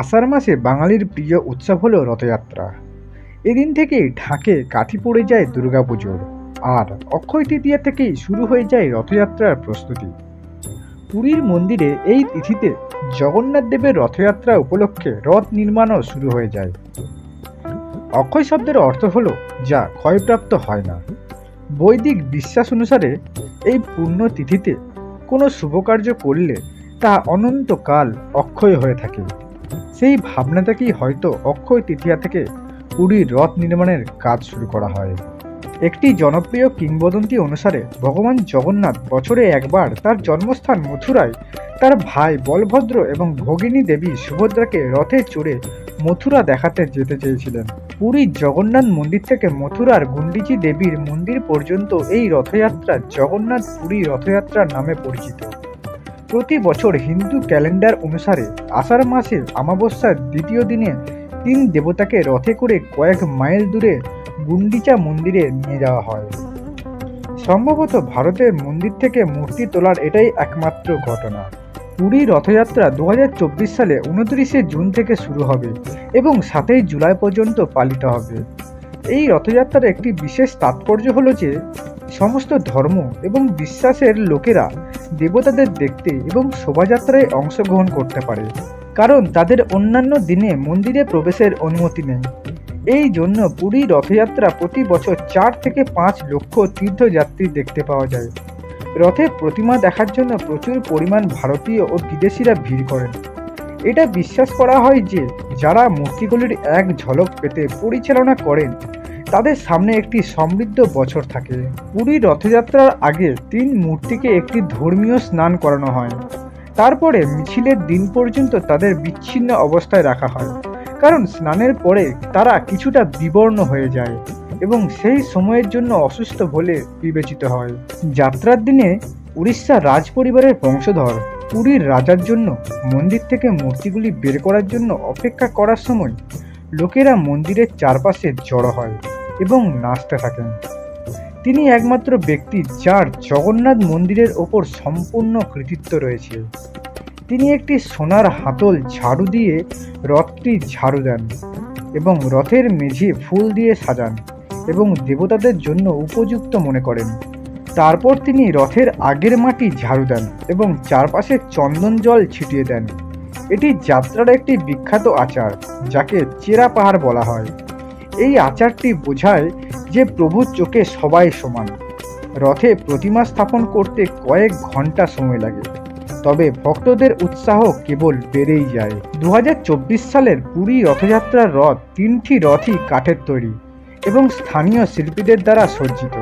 আষাঢ় মাসে বাঙালির প্রিয় উৎসব হলো রথযাত্রা। এদিন থেকেই ঢাকে কাঠি পড়ে যায় দুর্গাপুজোর, আর অক্ষয় তৃতীয়া থেকেই শুরু হয়ে যায় রথযাত্রার প্রস্তুতি। পুরীর মন্দিরে এই তিথিতে জগন্নাথ দেবের রথযাত্রা উপলক্ষে রথ নির্মাণও শুরু হয়ে যায়। অক্ষয় শব্দের অর্থ হলো, যা ক্ষয়প্রাপ্ত হয় না। বৈদিক বিশ্বাস অনুসারে এই পূর্ণ তিথিতে কোনো শুভকার্য করলে তা অনন্তকাল অক্ষয় হয়ে থাকে। সেই ভাবনা থেকেই হয়তো অক্ষয় তৃতীয়া থেকে পুরীর রথ নির্মাণের কাজ শুরু করা হয়। একটি জনপ্রিয় কিংবদন্তি অনুসারে ভগবান জগন্নাথ বছরে একবার তার জন্মস্থান মথুরায় তার ভাই বলভদ্র এবং ভগিনী দেবী সুভদ্রাকে রথে চড়ে মথুরা দেখাতে যেতে চেয়েছিলেন। পুরীর জগন্নাথ মন্দির থেকে মথুরার গুন্ডিচি দেবীর মন্দির পর্যন্ত এই রথযাত্রা জগন্নাথ পুরী রথযাত্রার নামে পরিচিত। প্রতি বছর হিন্দু ক্যালেন্ডার অনুসারে আষাঢ় মাসের অমাবস্যার দ্বিতীয় দিনে তিন দেবতাকে রথে করে কয়েক মাইল দূরে গুন্ডিচা মন্দিরে নিয়ে যাওয়া হয়। সম্ভবত ভারতের মন্দির থেকে মূর্তি তোলার এটাই একমাত্র ঘটনা। পুরী রথযাত্রা দু হাজার চব্বিশ সালে উনত্রিশে জুন থেকে শুরু হবে এবং সাতই জুলাই পর্যন্ত পালিত হবে। এই রথযাত্রার একটি বিশেষ তাৎপর্য হলো যে সমস্ত ধর্ম এবং বিশ্বাসের লোকেরা দেবতাদের দেখতে এবং শোভাযাত্রায় অংশগ্রহণ করতে পারে, কারণ তাদের অন্যান্য দিনে মন্দিরে প্রবেশের অনুমতি নেই। এই জন্য পুরী রথযাত্রা প্রতি বছর চার থেকে পাঁচ লক্ষ তীর্থযাত্রী দেখতে পাওয়া যায়। রথের প্রতিমা দেখার জন্য প্রচুর পরিমাণ ভারতীয় ও বিদেশিরা ভিড় করেন। এটা বিশ্বাস করা হয় যে, যারা মূর্তিগুলির এক ঝলক পেতে পরিচালনা করেন তাদের সামনে একটি সমৃদ্ধ বছর থাকে। পুরী রথযাত্রার আগে তিন মূর্তিকে একটি ধর্মীয় স্নান করানো হয়। তারপরে মিছিলের দিন পর্যন্ত তাদের বিচ্ছিন্ন অবস্থায় রাখা হয়। কারণ স্নানের পরে তারা কিছুটা বিবর্ণ হয়ে যায় এবং সেই সময়ের জন্য অসুস্থ বলে বিবেচিত হয়। যাত্রার দিনে উড়িষ্যা রাজ পরিবারের বংশধর পুরীর রাজার জন্য মন্দির থেকে মূর্তিগুলি বের করার জন্য অপেক্ষা করার সময় লোকেরা মন্দিরের চারপাশে জড়ো হয়। এবং নাচতে থাকেন। তিনি একমাত্র ব্যক্তি যার জগন্নাথ মন্দিরের ওপর সম্পূর্ণ কৃতিত্ব রয়েছে। তিনি একটি সোনার হাতল ঝাড়ু দিয়ে রথটি ঝাড়ু দেন এবং রথের মেঝে ফুল দিয়ে সাজান এবং দেবতাদের জন্য উপযুক্ত মনে করেন। তারপর তিনি রথের আগের মাটি ঝাড়ু দেন এবং চারপাশে চন্দন জল ছিটিয়ে দেন। এটি যাত্রার একটি বিখ্যাত আচার, যাকে চেরা পাহাড় বলা হয়। এই আচারটি বোঝায় যে প্রভুর চোখে সবাই সমান। রথে প্রতিমা স্থাপন করতে কয়েক ঘণ্টা সময় লাগে। তবে ভক্তদের উৎসাহ কেবল বেড়েই যায়। দু হাজার চব্বিশ সালের পুরী রথযাত্রার রথ তিনটি রথই কাঠের তৈরি এবং স্থানীয় শিল্পীদের দ্বারা সজ্জিত।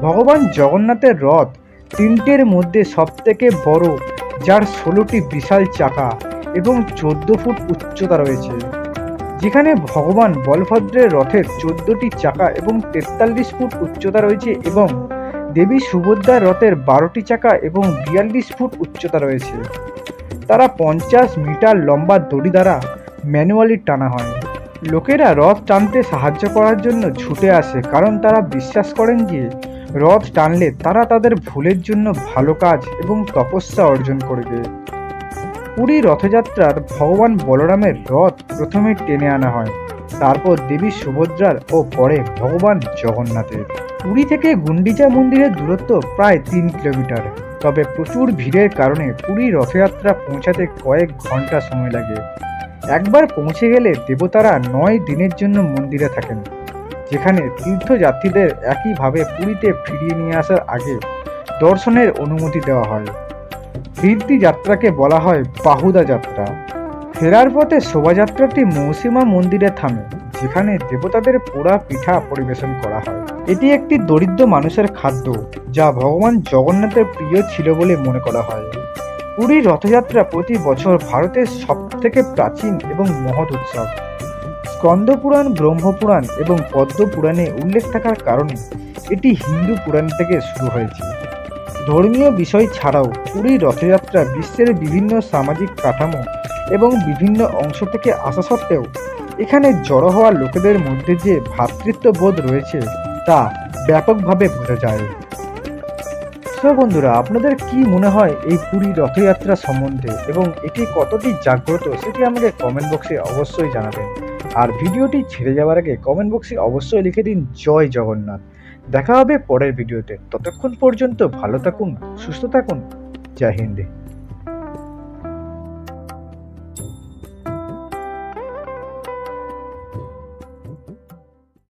ভগবান জগন্নাথের রথ তিনটের মধ্যে সবথেকে বড়, যার ষোলোটি বিশাল চাকা এবং চোদ্দ ফুট উচ্চতা রয়েছে। যেখানে ভগবান বলভদ্রের রথের চোদ্দটি চাকা এবং তেতাল্লিশ ফুট উচ্চতা রয়েছে এবং দেবী সুভদ্রার রথের বারোটি চাকা এবং বিয়াল্লিশ ফুট উচ্চতা রয়েছে। তারা পঞ্চাশ মিটার লম্বা দড়ি দ্বারা ম্যানুয়ালি টানা হয়। লোকেরা রথ টানতে সাহায্য করার জন্য ছুটে আসে কারণ তারা বিশ্বাস করেন যে রথ টানলে তারা তাদের ভুলের জন্য ভালো কাজ এবং তপস্যা অর্জন করবে। পুরী রথযাত্রার ভগবান বলরামের রথ প্রথমে টেনে আনা হয়। তারপর দেবী সুভদ্রার ও পরে ভগবান জগন্নাথের। পুরী থেকে গুন্ডিচা মন্দিরের দূরত্ব প্রায় তিন কিলোমিটার। তবে প্রচুর ভিড়ের কারণে পুরী রথযাত্রা পৌঁছাতে কয়েক ঘণ্টা সময় লাগে। একবার পৌঁছে গেলে দেবতারা নয় দিনের জন্য মন্দিরে থাকেন, যেখানে তীর্থযাত্রীদের একইভাবে পুরীতে ফিরিয়ে নিয়ে আসার আগে দর্শনের অনুমতি দেওয়া হয়। ফিরতি যাত্রাকে বলা হয় বাহুদা যাত্রা। ফেরার পথে শোভাযাত্রাটি মৌসিমা মন্দিরে থামে, যেখানে দেবতাদের পোড়া পিঠা পরিবেশন করা হয়। এটি একটি দরিদ্র মানুষের খাদ্য, যা ভগবান জগন্নাথের প্রিয় ছিল বলে মনে করা হয়। পুরীর রথযাত্রা প্রতি বছর ভারতের সবথেকে প্রাচীন এবং মহৎ উৎসব। স্কন্দপুরাণ, ব্রহ্মপুরাণ এবং পদ্মপুরাণে উল্লেখ থাকার কারণে এটি হিন্দু পুরাণ থেকে শুরু হয়েছে ধর্মীয় বিষয় ছাড়াও পুরীর রথযাত্রা বিশ্বের বিভিন্ন সামাজিক কাঠামো এবং বিভিন্ন অংশ থেকে আসা সত্ত্বেও এখানে জড়ো হওয়া লোকেদের মধ্যে যে ভ্রাতৃত্ববোধ রয়েছে তা ব্যাপকভাবে বোঝা যায়। তো বন্ধুরা, আপনাদের কি মনে হয় এই পুরী রথযাত্রা সম্বন্ধে এবং এটি কতটি জাগ্রত সেটি আমাকে কমেন্ট বক্সে অবশ্যই জানাবেন। আর ভিডিওটি ছেড়ে যাওয়ার আগে কমেন্ট বক্সে অবশ্যই লিখে দিন, জয় জগন্নাথ। দেখা হবে পরের ভিডিওতে। ততক্ষণ পর্যন্ত ভালো থাকুন সুস্থ থাকুন। জয় হিন্দি।